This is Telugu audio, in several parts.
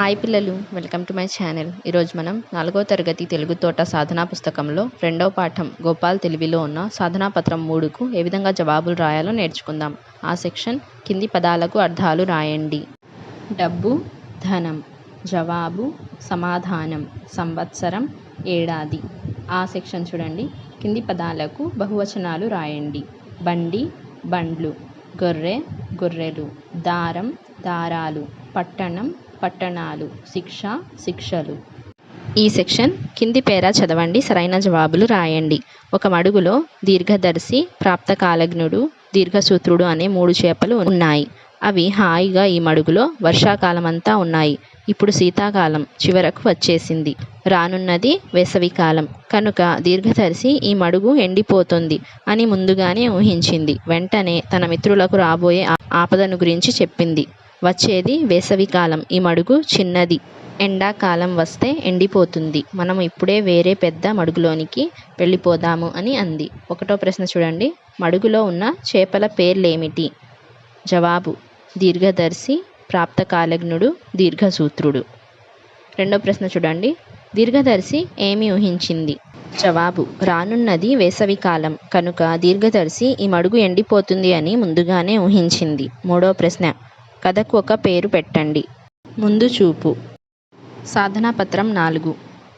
హాయ్ పిల్లలు వెల్కమ్ టు మై ఛానల్. ఈరోజు మనం నాలుగో తరగతి తెలుగు తోట సాధనా పుస్తకంలో రెండవ పాఠం గోపాల్ తెలివిలో ఉన్న సాధనా పత్రం మూడుకు ఏ విధంగా జవాబులు రాయాలో నేర్చుకుందాం. ఆ సెక్షన్ కింది పదాలకు అర్థాలు రాయండి. డబ్బు ధనం జవాబు సమాధానం సంవత్సరం ఏడాది. ఆ సెక్షన్ చూడండి. కింది పదాలకు బహువచనాలు రాయండి. బండి బండ్లు గొర్రె గొర్రెలు దారం దారాలు పట్టణం పట్టణాలు శిక్ష శిక్షలు. ఈ సెక్షన్ కింది పేర చదవండి సరైన జవాబులు రాయండి. ఒక మడుగులో దీర్ఘదర్శి ప్రాప్తకాలజ్ఞుడు దీర్ఘసూత్రుడు అనే మూడు చేపలు ఉన్నాయి. అవి హాయిగా ఈ మడుగులో వర్షాకాలం అంతా ఉన్నాయి. ఇప్పుడు శీతాకాలం చివరకు వచ్చేసింది. రానున్నది వేసవికాలం కనుక దీర్ఘదర్శి ఈ మడుగు ఎండిపోతుంది అని ముందుగానే ఊహించింది. వెంటనే తన మిత్రులకు రాబోయే ఆపదను గురించి చెప్పింది. వచ్చేది వేసవికాలం ఈ మడుగు చిన్నది. ఎండాకాలం వస్తే ఎండిపోతుంది. మనం ఇప్పుడే వేరే పెద్ద మడుగులోనికి వెళ్ళిపోదాము అని అంది. ఒకటో ప్రశ్న చూడండి. మడుగులో ఉన్న చేపల పేర్లేమిటి? జవాబు దీర్ఘదర్శి ప్రాప్తకాలజ్ఞుడు దీర్ఘసూత్రుడు. రెండో ప్రశ్న చూడండి. దీర్ఘదర్శి ఏమి ఊహించింది? జవాబు రానున్నది వేసవికాలం కనుక దీర్ఘదర్శి ఈ మడుగు ఎండిపోతుంది అని ముందుగానే ఊహించింది. మూడో ప్రశ్న కథకు ఒక పేరు పెట్టండి. ముందు చూపు. సాధనా పత్రం నాలుగు.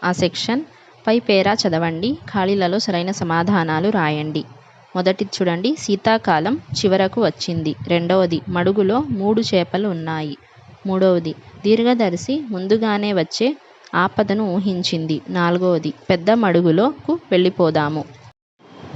ఆ సెక్షన్ పై పేరా చదవండి. ఖాళీలలో సరైన సమాధానాలు రాయండి. మొదటి చూడండి. శీతాకాలం చివరకు వచ్చింది. రెండవది మడుగులో మూడు చేపలు ఉన్నాయి. మూడవది దీర్ఘదర్శి ముందుగానే వచ్చే ఆపదను ఊహించింది. నాలుగవది పెద్ద మడుగులోకు వెళ్ళిపోదాము.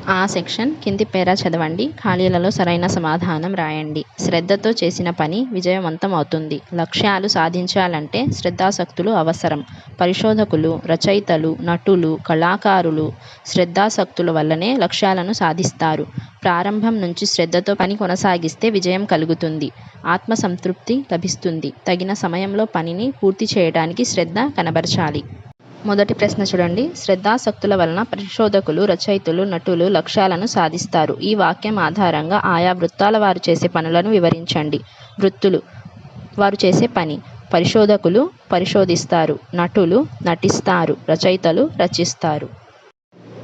ఆ సెక్షన్ కింది పేరా చదవండి. ఖాళీలలో సరైన సమాధానం రాయండి. శ్రద్ధతో చేసిన పని విజయవంతం అవుతుంది. లక్ష్యాలు సాధించాలంటే శ్రద్ధాసక్తులు అవసరం. పరిశోధకులు రచయితలు నటులు కళాకారులు శ్రద్ధాసక్తుల వల్లనే లక్ష్యాలను సాధిస్తారు. ప్రారంభం నుంచి శ్రద్ధతో పని కొనసాగిస్తే విజయం కలుగుతుంది. ఆత్మ సంతృప్తి లభిస్తుంది. తగిన సమయంలో పనిని పూర్తి చేయడానికి శ్రద్ధ కనబరచాలి. మొదటి ప్రశ్న చూడండి. శ్రద్ధాసక్తుల వలన పరిశోధకులు రచయితలు నటులు లక్ష్యాలను సాధిస్తారు. ఈ వాక్యం ఆధారంగా ఆయా వృత్తాల వారు చేసే పనులను వివరించండి. వృత్తులు వారు చేసే పని. పరిశోధకులు పరిశోధిస్తారు. నటులు నటిస్తారు. రచయితలు రచిస్తారు.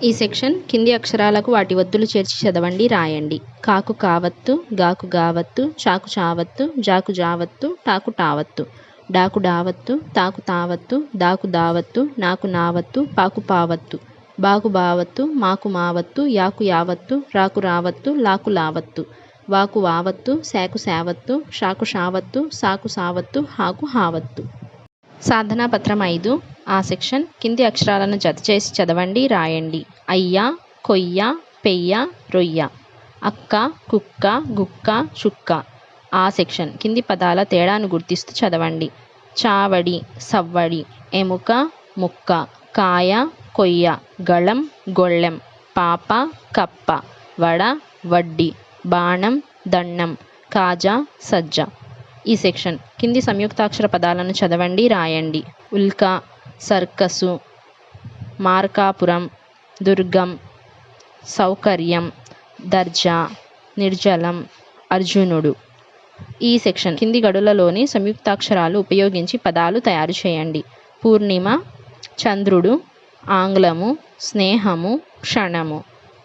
ఈ సెక్షన్ కింది అక్షరాలకు వాటి ఒత్తులు చేర్చి చదవండి. రాయండి. కాకు కావత్తు గాకు గావత్తు చాకు చావత్తు జాకు జావత్తు టాకు టావత్తు. డాకు డావత్తు తాకు తావత్తు దాకు దావత్తు నాకు నావత్తు పాకు పావత్తు. బాకు బావత్తు మాకు మావత్తు యాకు యావత్తు రాకు రావత్తు లాకు లావత్తు. వాకు వావత్తు శాకు శావత్తు షాకు షావత్తు సాకు సావత్తు హాకు హావత్తు. సాధనా పత్రం ఐదు ఆ సెక్షన్ కింది అక్షరాలను జత చేసి చదవండి రాయండి. అయ్య కొయ్య పెయ్య రొయ్య. అక్క కుక్క గుక్క చుక్క. ఆ సెక్షన్ కింది పదాల తేడాను గుర్తిస్తూ చదవండి. చావడి సవ్వడి ఎముక ముక్క కాయ కొయ్య గళం గొళ్ళెం పాప కప్ప వడ వడ్డి బాణం దండం కాజా సజ్జ. ఈ సెక్షన్ కింది సంయుక్తాక్షర పదాలను చదవండి రాయండి. ఉల్క సర్కసు మార్కాపురం దుర్గం సౌకర్యం దర్జా నిర్జలం అర్జునుడు. ఈ సెక్షన్ కింది గడులలోని సంయుక్తాక్షరాలు ఉపయోగించి పదాలు తయారు చేయండి. పూర్ణిమ చంద్రుడు ఆంగ్లము స్నేహము క్షణము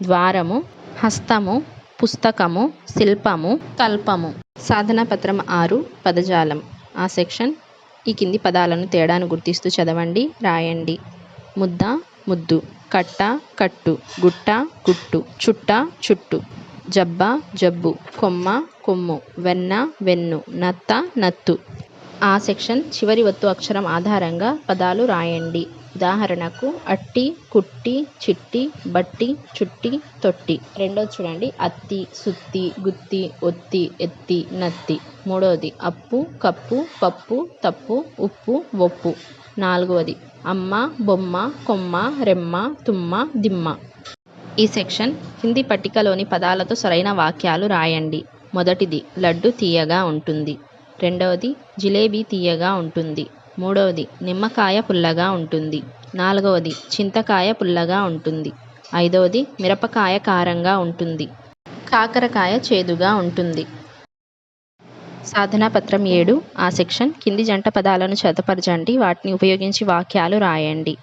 ద్వారము హస్తము పుస్తకము శిల్పము కల్పము. సాధన పత్రం ఆరు పదజాలం. ఆ సెక్షన్ ఈ కింది పదాలను తేడాను గుర్తిస్తూ చదవండి రాయండి. ముద్ద ముద్దు. కట్ట కట్టు. గుట్ట గుట్టు. చుట్ట చుట్టు. జబ్బ జబ్బు కొమ్మ కొమ్ము వెన్న వెన్ను నత్త నత్తు. ఆ సెక్షన్ చివరి ఒత్తు అక్షరం ఆధారంగా పదాలు రాయండి. ఉదాహరణకు అట్టి కుట్టి చిట్టి బట్టి చుట్టి తొట్టి. రెండోది చూడండి. అత్తి సుత్తి గుత్తి ఒత్తి ఎత్తి నత్తి. మూడవది అప్పు కప్పు పప్పు తప్పు ఉప్పు ఒప్పు నాలుగవది అమ్మ బొమ్మ కొమ్మ రెమ్మ తుమ్మ దిమ్మ. ఈ సెక్షన్ కింది పట్టికలోని పదాలతో సరైన వాక్యాలు రాయండి. మొదటిది లడ్డు తీయగా ఉంటుంది. రెండవది జిలేబీ తీయగా ఉంటుంది. మూడవది నిమ్మకాయ పుల్లగా ఉంటుంది. నాలుగవది చింతకాయ పుల్లగా ఉంటుంది. ఐదవది మిరపకాయ కారంగా ఉంటుంది. కాకరకాయ చేదుగా ఉంటుంది. సాధనా పత్రం ఏడు ఆ సెక్షన్ కింది జంట పదాలను చేతపరచండి. వాటిని ఉపయోగించి వాక్యాలు రాయండి.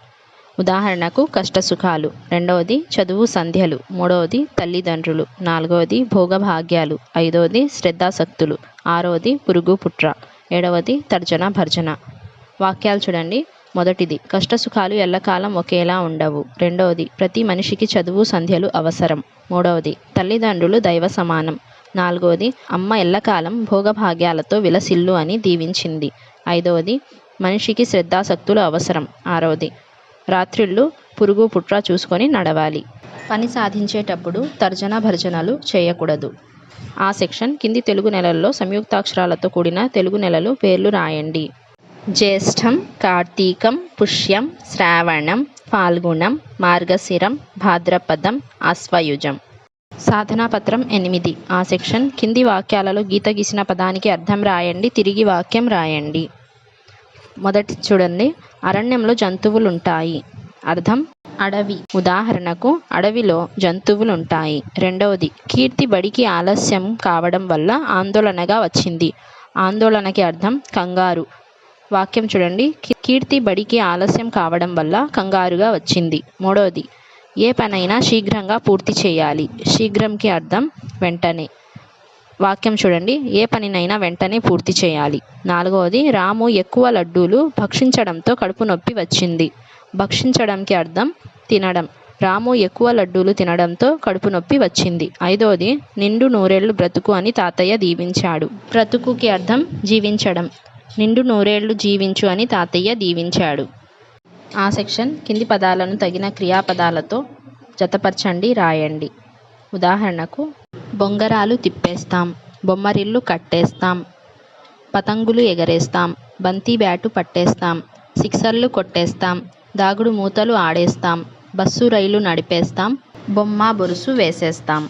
ఉదాహరణకు కష్టసుఖాలు. రెండవది చదువు సంధ్యలు. మూడవది తల్లిదండ్రులు. నాలుగవది భోగభాగ్యాలు. ఐదవది శ్రద్ధాసక్తులు ఆరవది పురుగు పుట్ర ఏడవది తర్జన భర్జన. వాక్యాలు చూడండి. మొదటిది కష్టసుఖాలు ఎల్లకాలం ఒకేలా ఉండవు. రెండవది ప్రతి మనిషికి చదువు సంధ్యలు అవసరం. మూడవది తల్లిదండ్రులు దైవ సమానం. నాలుగవది అమ్మ ఎల్లకాలం భోగభాగ్యాలతో విలసిల్లు అని దీవించింది. ఐదవది మనిషికి శ్రద్ధాసక్తులు అవసరం. ఆరవది రాత్రిళ్ళు పురుగు పుట్రా చూసుకొని నడవాలి. పని సాధించేటప్పుడు తర్జన భర్జనలు చేయకూడదు. ఆ సెక్షన్ కింది తెలుగు నెలల్లో సంయుక్తాక్షరాలతో కూడిన తెలుగు నెలలు పేర్లు రాయండి. జ్యేష్ఠం కార్తీకం పుష్యం శ్రావణం ఫాల్గుణం మార్గశిరం భాద్రపదం అశ్వయుజం. సాధనా పత్రం ఎనిమిది. ఆ సెక్షన్ కింది వాక్యాలలో గీత గీసిన పదానికి అర్థం రాయండి తిరిగి వాక్యం రాయండి. మొదటి చూడండి. అరణ్యంలో జంతువులు ఉంటాయి అర్థం? అడవి. ఉదాహరణకు అడవిలో జంతువులు ఉంటాయి రెండవది కీర్తి బడికి ఆలస్యం కావడం వల్ల ఆందోళనగా వచ్చింది. ఆందోళనకి అర్థం? కంగారు. వాక్యం చూడండి. కీర్తి బడికి ఆలస్యం కావడం వల్ల కంగారుగా వచ్చింది. మూడవది ఏ పనైనా శీఘ్రంగా పూర్తి చేయాలి. శీఘ్రంకి అర్థం? వెంటనే. వాక్యం చూడండి. ఏ పనినైనా వెంటనే పూర్తి చేయాలి. నాలుగవది రాము ఎక్కువ లడ్డూలు భక్షించడంతో కడుపు నొప్పి వచ్చింది. భక్షించడంకి అర్థం తినడం. రాము ఎక్కువ లడ్డూలు తినడంతో కడుపు నొప్పి వచ్చింది. ఐదవది నిండు నూరేళ్ళు బ్రతుకు అని తాతయ్య దీవించాడు. బ్రతుకుకి అర్థం జీవించడం. నిండు నూరేళ్ళు జీవించు అని తాతయ్య దీవించాడు. ఆ సెక్షన్ కింది పదాలను తగిన క్రియాపదాలతో జతపరచండి రాయండి. ఉదాహరణకు బొంగరాలు తిప్పేస్తాం బొమ్మరిల్లు కట్టేస్తాం పతంగులు ఎగరేస్తాం బంతి బ్యాటు పట్టేస్తాం సిక్సర్లు కొట్టేస్తాం దాగుడు మూతలు ఆడేస్తాం బస్సు రైలు నడిపేస్తాం బొమ్మ బొరుసు వేసేస్తాం.